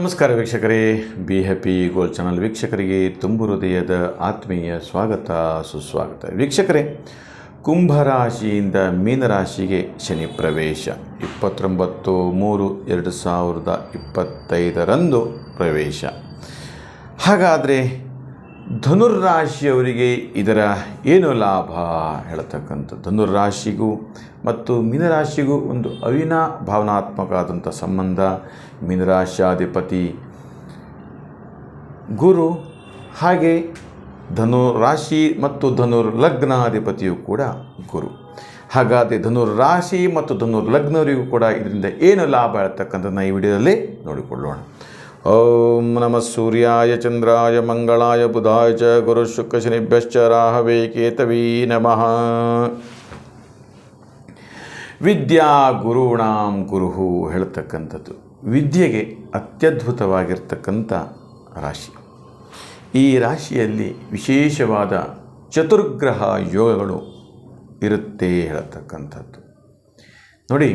ನಮಸ್ಕಾರ ವೀಕ್ಷಕರೇ. Be happy gold channel ವೀಕ್ಷಕರಿಗೆ ತುಂಬು ಹೃದಯದ ಆತ್ಮೀಯ ಸ್ವಾಗತ, ಸುಸ್ವಾಗತ. ವೀಕ್ಷಕರೇ ಕುಂಭರಾಶಿಯಿಂದ ಮೀನರಾಶಿಗೆ ಶನಿ ಪ್ರವೇಶ. ಇಪ್ಪತ್ತೊಂಬತ್ತು ಮೂರು ಎರಡು ಸಾವಿರದ ಇಪ್ಪತ್ತೈದರಂದು ಪ್ರವೇಶ. ಹಾಗಾದರೆ ಧನುರ್ರಾಶಿಯವರಿಗೆ ಇದರ ಏನು ಲಾಭ ಹೇಳ್ತಕ್ಕಂಥ ಧನುರ್ರಾಶಿಗೂ ಮತ್ತು ಮೀನರಾಶಿಗೂ ಒಂದು ಅವಿನಾ ಭಾವನಾತ್ಮಕ ಆದಂಥ ಸಂಬಂಧ. ಮೀನರಾಶಾಧಿಪತಿ ಗುರು ಹಾಗೆ ಧನು ರಾಶಿ ಮತ್ತು ಧನುರ್ ಲಗ್ನಾಧಿಪತಿಯು ಕೂಡ ಗುರು. ಹಾಗಾದರೆ ಧನುರ್ ರಾಶಿ ಮತ್ತು ಧನುರ್ ಲಗ್ನವರಿಗೂ ಕೂಡ ಇದರಿಂದ ಏನು ಲಾಭ ಹೇಳ್ತಕ್ಕಂಥದ್ದನ್ನು ಈ ವಿಡಿಯೋದಲ್ಲಿ ನೋಡಿಕೊಳ್ಳೋಣ. ಓಂ ನಮಃ ಸೂರ್ಯಾಯ ಚಂದ್ರಾಯ ಮಂಗಳಾಯ ಬುಧಾಯ ಚ ಗುರು ಶುಕ್ರ ಶನಿಭ್ಯಶ್ಚ ರಾಹವೇ ಕೇತವೀ ನಮಃ ವಿದ್ಯಾ ಗುರುಣಾಂ ಗುರುಹು ಹೇಳ್ತಕ್ಕಂಥದ್ದು. ವಿದ್ಯೆಗೆ ಅತ್ಯದ್ಭುತವಾಗಿರ್ತಕ್ಕಂಥ ರಾಶಿ. ಈ ರಾಶಿಯಲ್ಲಿ ವಿಶೇಷವಾದ ಚತುರ್ಗ್ರಹ ಯೋಗಗಳು ಇರುತ್ತೆ ಹೇಳತಕ್ಕಂಥದ್ದು. ನೋಡಿ,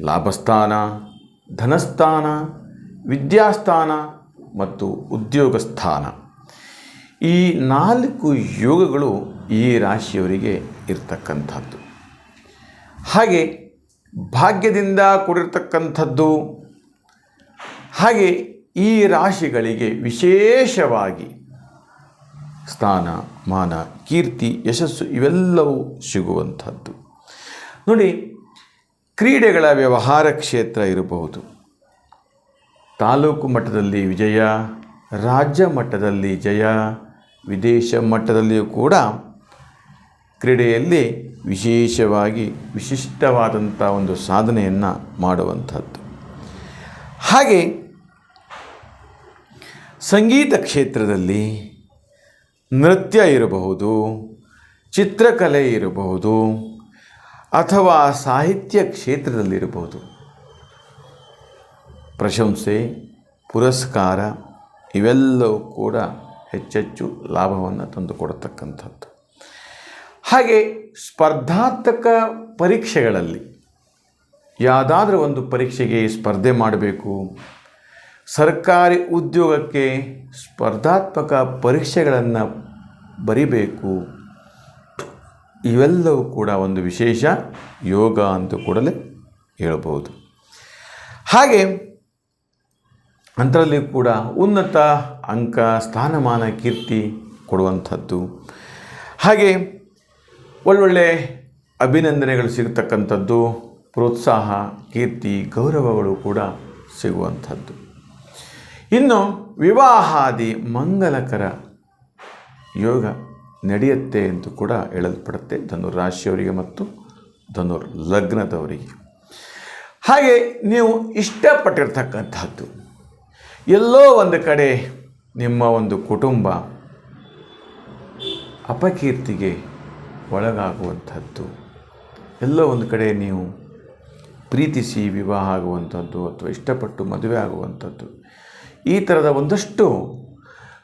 ಲಾಭಸ್ಥಾನ, ಧನಸ್ಥಾನ ವಿದ್ಯಾಸ್ಥಾನ ಮತ್ತು ಉದ್ಯೋಗ ಸ್ಥಾನ ಈ ನಾಲ್ಕು ಯೋಗಗಳು ಈ ರಾಶಿಯವರಿಗೆ ಇರ್ತಕ್ಕಂಥದ್ದು. ಹಾಗೆ ಭಾಗ್ಯದಿಂದ ಕೂಡಿರ್ತಕ್ಕಂಥದ್ದು. ಹಾಗೆ ಈ ರಾಶಿಗಳಿಗೆ ವಿಶೇಷವಾಗಿ ಸ್ಥಾನ, ಮಾನ, ಕೀರ್ತಿ, ಯಶಸ್ಸು ಇವೆಲ್ಲವೂ ಸಿಗುವಂಥದ್ದು. ನೋಡಿ, ಕ್ರೀಡೆಗಳ ವ್ಯವಹಾರ ಕ್ಷೇತ್ರ ಇರಬಹುದು. ತಾಲೂಕು ಮಟ್ಟದಲ್ಲಿ ವಿಜಯ, ರಾಜ್ಯ ಮಟ್ಟದಲ್ಲಿ ಜಯ, ವಿದೇಶ ಮಟ್ಟದಲ್ಲಿಯೂ ಕೂಡ ಕ್ರೀಡೆಯಲ್ಲಿ ವಿಶೇಷವಾಗಿ ವಿಶಿಷ್ಟವಾದಂಥ ಒಂದು ಸಾಧನೆಯನ್ನು ಮಾಡುವಂಥದ್ದು. ಹಾಗೆ ಸಂಗೀತ ಕ್ಷೇತ್ರದಲ್ಲಿ ನೃತ್ಯ ಇರಬಹುದು, ಚಿತ್ರಕಲೆ ಇರಬಹುದು, ಅಥವಾ ಸಾಹಿತ್ಯ ಕ್ಷೇತ್ರದಲ್ಲಿರಬಹುದು ಪ್ರಶಂಸೆ, ಪುರಸ್ಕಾರ ಇವೆಲ್ಲವೂ ಕೂಡ ಹೆಚ್ಚೆಚ್ಚು ಲಾಭವನ್ನು ತಂದುಕೊಡತಕ್ಕಂಥದ್ದು. ಹಾಗೆ ಸ್ಪರ್ಧಾತ್ಮಕ ಪರೀಕ್ಷೆಗಳಲ್ಲಿ ಯಾವುದಾದ್ರೂ ಒಂದು ಪರೀಕ್ಷೆಗೆ ಸ್ಪರ್ಧೆ ಮಾಡಬೇಕು. ಸರ್ಕಾರಿ ಉದ್ಯೋಗಕ್ಕೆ ಸ್ಪರ್ಧಾತ್ಮಕ ಪರೀಕ್ಷೆಗಳನ್ನು ಬರಿಬೇಕು. ಇವೆಲ್ಲವೂ ಕೂಡ ಒಂದು ವಿಶೇಷ ಯೋಗ ಅಂತ ಕೂಡಲೇ ಹೇಳಬಹುದು ಹಾಗೆ ಅದರಲ್ಲಿ ಕೂಡ ಉನ್ನತ ಅಂಕ, ಸ್ಥಾನಮಾನ, ಕೀರ್ತಿ ಕೊಡುವಂಥದ್ದು. ಹಾಗೆ ಒಳ್ಳೊಳ್ಳೆ ಅಭಿನಂದನೆಗಳು ಸಿಗತಕ್ಕಂಥದ್ದು, ಪ್ರೋತ್ಸಾಹ, ಕೀರ್ತಿ, ಗೌರವಗಳು ಕೂಡ ಸಿಗುವಂಥದ್ದು. ಇನ್ನು ವಿವಾಹಾದಿ ಮಂಗಲಕರ ಯೋಗ ನಡೆಯುತ್ತೆ ಎಂದು ಕೂಡ ಹೇಳಲ್ಪಡುತ್ತೆ ಧನುರ್ ರಾಶಿಯವರಿಗೆ ಮತ್ತು ಧನುರ್ ಲಗ್ನದವರಿಗೆ ಹಾಗೆ ನೀವು ಇಷ್ಟಪಟ್ಟಿರ್ತಕ್ಕಂಥದ್ದು ಎಲ್ಲೋ ಒಂದು ಕಡೆ ನಿಮ್ಮ ಒಂದು ಕುಟುಂಬ ಅಪಕೀರ್ತಿಗೆ ಒಳಗಾಗುವಂಥದ್ದು. ಎಲ್ಲೋ ಒಂದು ಕಡೆ ನೀವು ಪ್ರೀತಿಸಿ ವಿವಾಹ ಆಗುವಂಥದ್ದು ಅಥವಾ ಇಷ್ಟಪಟ್ಟು ಮದುವೆ ಆಗುವಂಥದ್ದು. ಈ ಥರದ ಒಂದಷ್ಟು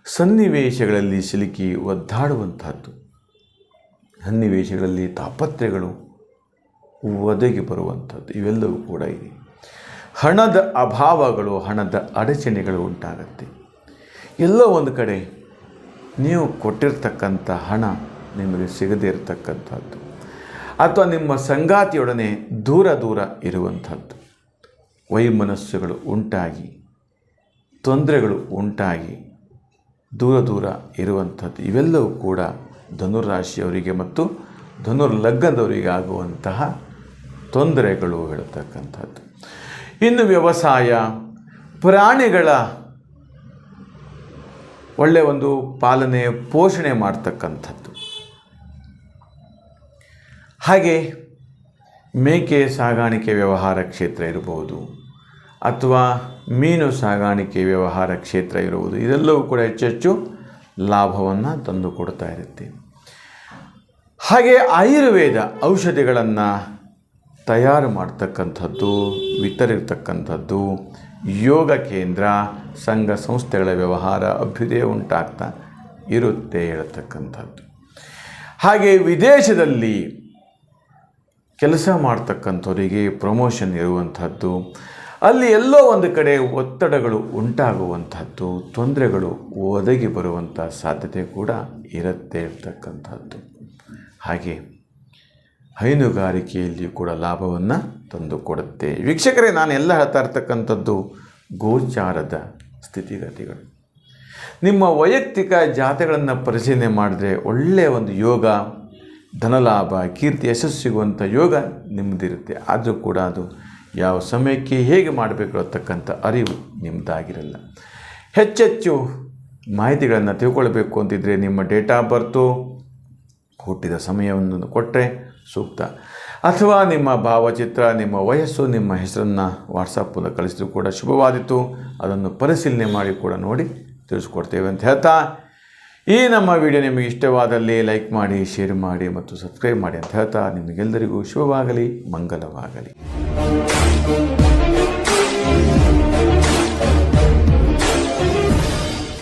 ಸನ್ನಿವೇಶಗಳಲ್ಲಿ ಸಿಲುಕಿ ಒದ್ದಾಡುವಂಥದ್ದು. ಸನ್ನಿವೇಶಗಳಲ್ಲಿ ತಾಪತ್ರೆಗಳು ಒದಗಿ ಬರುವಂಥದ್ದು. ಇವೆಲ್ಲವೂ ಕೂಡ ಇದೆ. ಹಣದ ಅಭಾವಗಳು, ಹಣದ ಅಡಚಣೆಗಳು ಉಂಟಾಗತ್ತೆ. ಎಲ್ಲೋ ಒಂದು ಕಡೆ ನೀವು ಕೊಟ್ಟಿರ್ತಕ್ಕಂಥ ಹಣ ನಿಮಗೆ ಸಿಗದೇ ಇರತಕ್ಕಂಥದ್ದು, ಅಥವಾ ನಿಮ್ಮ ಸಂಗಾತಿಯೊಡನೆ ದೂರ ದೂರ ಇರುವಂಥದ್ದು, ವೈಮನಸ್ಸುಗಳು ಉಂಟಾಗಿ, ತೊಂದರೆಗಳು ಉಂಟಾಗಿ ದೂರ ದೂರ ಇರುವಂಥದ್ದು. ಇವೆಲ್ಲವೂ ಕೂಡ ಧನುರಾಶಿಯವರಿಗೆ ಮತ್ತು ಧನುರ್ ಲಗ್ನದವರಿಗೆ ಆಗುವಂತಹ ತೊಂದರೆಗಳು ಹೇಳ್ತಕ್ಕಂಥದ್ದು. ಇನ್ನು ವ್ಯವಸಾಯ, ಪ್ರಾಣಿಗಳ ಒಳ್ಳೆಯ ಒಂದು ಪಾಲನೆ, ಪೋಷಣೆ ಮಾಡ್ತಕ್ಕಂಥದ್ದು. ಹಾಗೆ ಮೇಕೆ ಸಾಗಾಣಿಕೆ ವ್ಯವಹಾರ ಕ್ಷೇತ್ರ ಇರಬಹುದು ಅಥವಾ ಮೀನು ಸಾಗಾಣಿಕೆ ವ್ಯವಹಾರ ಕ್ಷೇತ್ರ ಇರುವುದು, ಇದೆಲ್ಲವೂ ಕೂಡ ಹೆಚ್ಚೆಚ್ಚು ಲಾಭವನ್ನು ತಂದುಕೊಡ್ತಾ ಇರುತ್ತೆ. ಹಾಗೆ ಆಯುರ್ವೇದ ಔಷಧಿಗಳನ್ನು ತಯಾರು ಮಾಡ್ತಕ್ಕಂಥದ್ದು, ವಿತರಿರ್ತಕ್ಕಂಥದ್ದು, ಯೋಗ ಕೇಂದ್ರ, ಸಂಘ ಸಂಸ್ಥೆಗಳ ವ್ಯವಹಾರ, ಅಭ್ಯುದಯ ಉಂಟಾಗ್ತಾ ಇರುತ್ತೆ ಹೇಳ್ತಕ್ಕಂಥದ್ದು. ಹಾಗೆ ವಿದೇಶದಲ್ಲಿ ಕೆಲಸ ಮಾಡ್ತಕ್ಕಂಥವರಿಗೆ ಪ್ರಮೋಷನ್ ಇರುವಂಥದ್ದು, ಅಲ್ಲಿ ಎಲ್ಲೋ ಒಂದು ಕಡೆ ಒತ್ತಡಗಳು ಉಂಟಾಗುವಂಥದ್ದು, ತೊಂದರೆಗಳು ಒದಗಿ ಬರುವಂಥ ಸಾಧ್ಯತೆ ಕೂಡ ಇರುತ್ತೆ ಇರ್ತಕ್ಕಂಥದ್ದು ಹಾಗೆ ಹೈನುಗಾರಿಕೆಯಲ್ಲಿ ಕೂಡ ಲಾಭವನ್ನು ತಂದು ಕೊಡುತ್ತೆ ವೀಕ್ಷಕರೇ, ನಾನು ಎಲ್ಲ ಹೇಳ್ತಾ ಇರ್ತಕ್ಕಂಥದ್ದು ಗೋಚಾರದ ಸ್ಥಿತಿಗತಿಗಳು. ನಿಮ್ಮ ವೈಯಕ್ತಿಕ ಜಾತಗಳನ್ನು ಪರಿಶೀಲನೆ ಮಾಡಿದ್ರೆ ಒಳ್ಳೆಯ ಒಂದು ಯೋಗ, ಧನಲಾಭ, ಕೀರ್ತಿ, ಯಶಸ್ಸು ಸಿಗುವಂಥ ಯೋಗ ನಿಮ್ಮದಿರುತ್ತೆ ಆದರೂ ಕೂಡ ಅದು ಯಾವ ಸಮಯಕ್ಕೆ ಹೇಗೆ ಮಾಡಬೇಕು ಅಂತಕ್ಕಂಥ ಅರಿವು ನಿಮ್ಮದಾಗಿರಲ್ಲ ಹೆಚ್ಚೆಚ್ಚು ಮಾಹಿತಿಗಳನ್ನು ತಿಳ್ಕೊಳ್ಬೇಕು ಅಂತಿದ್ದರೆ ನಿಮ್ಮ ಡೇಟ್ ಆಫ್ ಬರ್ತು ಹುಟ್ಟಿದ ಸಮಯವನ್ನು ಕೊಟ್ಟರೆ ಸೂಕ್ತ. ಅಥವಾ ನಿಮ್ಮ ಭಾವಚಿತ್ರ, ನಿಮ್ಮ ವಯಸ್ಸು, ನಿಮ್ಮ ಹೆಸರನ್ನು ವಾಟ್ಸಪ್ ಮೂಲಕ ಕಳಿಸಿದ್ರು ಕೂಡ ಶುಭವಾದಿತ್ತು ಅದನ್ನು ಪರಿಶೀಲನೆ ಮಾಡಿ ಕೂಡ ನೋಡಿ ತಿಳಿಸ್ಕೊಡ್ತೇವೆ ಅಂತ ಹೇಳ್ತಾ. ಈ ನಮ್ಮ ವಿಡಿಯೋ ನಿಮಗೆ ಇಷ್ಟವಾದಲ್ಲಿ ಲೈಕ್ ಮಾಡಿ, ಶೇರ್ ಮಾಡಿ ಮತ್ತು ಸಬ್ಸ್ಕ್ರೈಬ್ ಮಾಡಿ ಅಂತ ಹೇಳ್ತಾ. ನಿಮಗೆಲ್ಲರಿಗೂ ಶುಭವಾಗಲಿ, ಮಂಗಲವಾಗಲಿ.